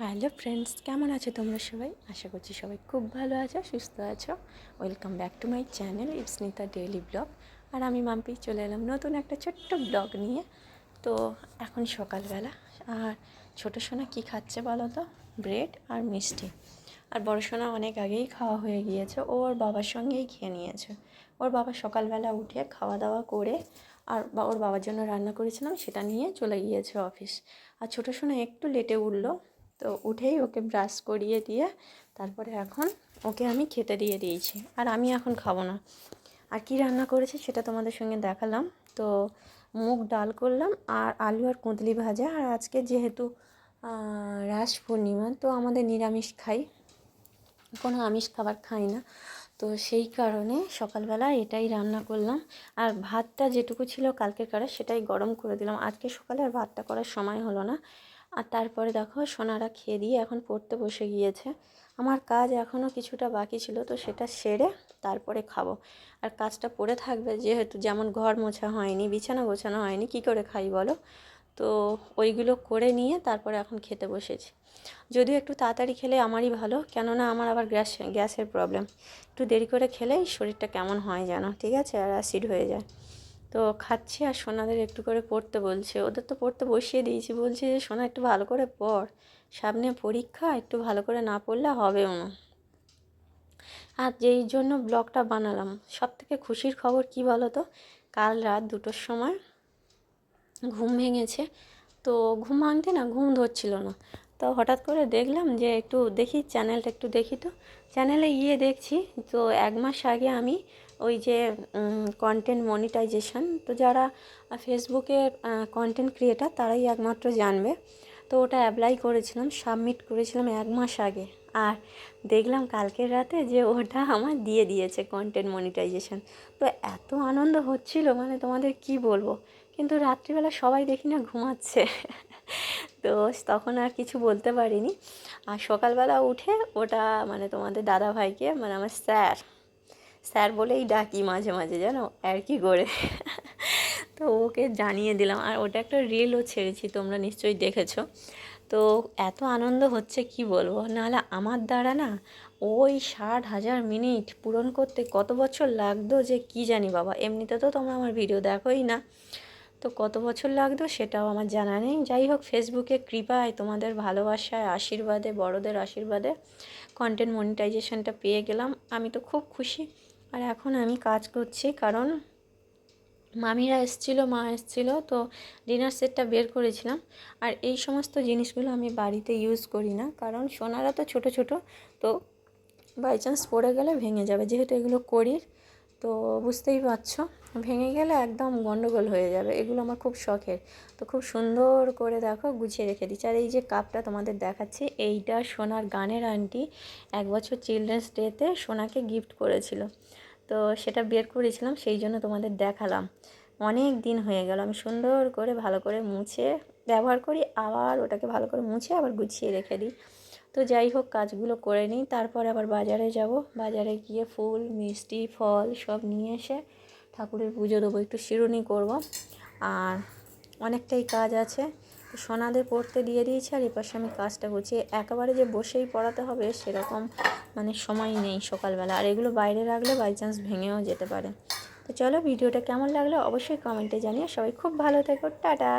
Hello friends, কেমন আছো তোমরা সবাই? আশা করছি সবাই খুব ভালো আছো, সুস্থ আছো। Welcome back to my channel Ipsanita daily blog আর আমি মাম্পি চলে এলাম নতুন একটা ছোট্ট ব্লগ নিয়ে। তো এখন সকালবেলা, আর ছোটো সোনা কী খাচ্ছে বলো তো? ব্রেড আর মিষ্টি। আর বড় সোনা অনেক আগেই খাওয়া হয়ে গিয়েছে, ও ওর বাবার সঙ্গেই খেয়ে নিয়েছে। ওর বাবা সকালবেলা উঠে খাওয়া দাওয়া করে, আর ওর বাবার জন্য রান্না করেছিলাম, সেটা নিয়ে চলে গিয়েছে অফিস আর ছোটো সোনা একটু লেটে উঠল তো উঠেই ওকে ব্রাশ করিয়ে দিয়ে তারপরে এখন ওকে আমি খেতে দিয়ে দিয়েছি। আর আমি এখন খাব না। আর কি রান্না করেছি সেটা তোমাদের সঙ্গে দেখালাম। তো মুগ ডাল করলাম আর আলু আর কুঁদলি ভাজা। আর আজকে যেহেতু রাস পূর্ণিমা, তো আমাদের নিরামিষ খাই। কোনো আমিষ খাবার খাই না। তো সেই কারণে সকালবেলা এটাই রান্না করলাম। আর ভাতটা যেটুকু ছিল কালকের কারা সেটাই গরম করে দিলাম। আজকে সকালে আর ভাতটা করার সময় হলো না। আর তারপরে দেখো সোনারা খেয়ে দিয়ে এখন পড়তে বসে গিয়েছে। আমার কাজ এখনও কিছুটা বাকি ছিল, তো সেটা সেরে তারপরে খাব। আর কাজটা পড়ে থাকবে যেহেতু, যেমন ঘর মোছা হয়নি, বিছানা গোছানো হয়নি, কি করে খাই বলো? তো ওইগুলো করে নিয়ে তারপরে এখন খেতে বসেছি। যদিও একটু তাড়াতাড়ি খেলে আমারই ভালো, কেননা আমার আবার গ্যাস, গ্যাসের প্রবলেম। একটু দেরি করে খেলেই শরীরটা কেমন হয় যেন, ঠিক আছে? আর অ্যাসিড হয়ে যায়। তো খাচ্ছি আর সোনাদের একটু করে পড়তে বলছে। ওদের তো পড়তে বসিয়ে দিয়েছি। বলছি যে, সোনা একটু ভালো করে পড়। সামনে পরীক্ষা, একটু ভালো করে না পড়লে হবেও না। আর যেই জন্য ব্লগটা বানালাম সব থেকে খুশির খবর কি বলো তো কাল রাত দুটোর সময় ঘুম ভেঙেছে। তো ঘুম ভাঙতে না, ঘুম ধরছিল না। তো হঠাৎ করে দেখলাম যে একটু দেখি চ্যানেলটা একটু দেখি তো। চ্যানেলে গিয়ে দেখছি, তো এক মাস আগে আমি ওই যে কন্টেন্ট মনিটাইজেশন তো যারা ফেসবুকে কন্টেন্ট ক্রিয়েটার তারাই একমাত্র জানবে। তো ওটা অ্যাপ্লাই করেছিলাম সাবমিট করেছিলাম এক মাস আগে। আর দেখলাম কালকের রাতে যে ওটা আমার দিয়ে দিয়েছে কন্টেন্ট মনিটাইজেশন তো এত আনন্দ হচ্ছিল মানে তোমাদের কি বলব? কিন্তু রাত্রিবেলা সবাই দেখি না, ঘুমাচ্ছে। তো তখন আর কিছু বলতে পারিনি। আর সকালবেলা উঠে ওটা মানে তোমাদের দাদা ভাইকে মানে আমার স্যার স্যার বলেই ডাকি মাঝে মাঝে, জানো? আর কি করে? তো ওকে জানিয়ে দিলাম। আর ওটা একটা রিলও ছেড়েছি, তোমরা নিশ্চয়ই দেখেছ। তো এত আনন্দ হচ্ছে, কি বলব? নাহলে আমার দ্বারা না, ওই ষাট হাজার মিনিট পূরণ করতে কত বছর লাগতো যে কি জানি বাবা? এমনিতে তো তোমরা আমার ভিডিও দেখোই না। তো কত বছর লাগতো সেটাও আমার জানা নেই। যাই হোক ফেসবুকে কৃপায় তোমাদের ভালোবাসায়, আশীর্বাদে, বড়দের আশীর্বাদে কন্টেন্ট মনিটাইজেশনটা পেয়ে গেলাম। আমি তো খুব খুশি। আর এখন আমি কাজ করছি, কারণ মামিরা এসছিল, মা এসছিল, তো ডিনার সেটটা বের করেছিলাম। আর এই সমস্ত জিনিসগুলো আমি বাড়িতে ইউজ করি না, কারণ সোনারা তো ছোট ছোট, তো বাই চান্স পড়ে গেলে ভেঙে যাবে। যেহেতু এগুলো করি তো বুঝতেই পারছ, ভেঙে গেলে একদম গন্ডগোল হয়ে যাবে, এগুলো আমার খুব শখের। তো খুব সুন্দর করে দেখো, গুছিয়ে রেখে দিচ্ছি। আর এই যে কাপটা তোমাদের দেখাচ্ছি, এইটা সোনার গানের আন্টি এক বছর চিলড্রেন্স ডেতে সোনাকে গিফট করেছিল। তো সেটা বের করেছিলাম, সেই জন্য তোমাদের দেখালাম। অনেক দিন হয়ে গেল, আমি সুন্দর করে ভালো করে মুছে, ব্যবহার করি, আবার ওটাকে ভালো করে মুছে আবার গুছিয়ে রেখে দিই। তো যাই হোক, কাজগুলো করে নিই। তারপর আবার বাজারে যাব। বাজারে গিয়ে ফুল, মিষ্টি, ফল সব নিয়ে এসে ঠাকুরের পুজো দেবো। একটু শিরুনি করব। আর অনেকটাই কাজ আছে। সোনাদের পড়তে দিয়ে দিয়েছি আর এপাশে আমি কাজটা করছি একেবারে যে বসেই পড়াতে হবে সেরকম মানে সময় নেই সকালবেলা। আর এগুলো বাইরে রাখলে বাই চান্স ভেঙেও যেতে পারে। তো চলো, ভিডিওটা কেমন লাগল অবশ্যই কমেন্টে জানিয়ে সবাই খুব ভালো থেকো। টাটা!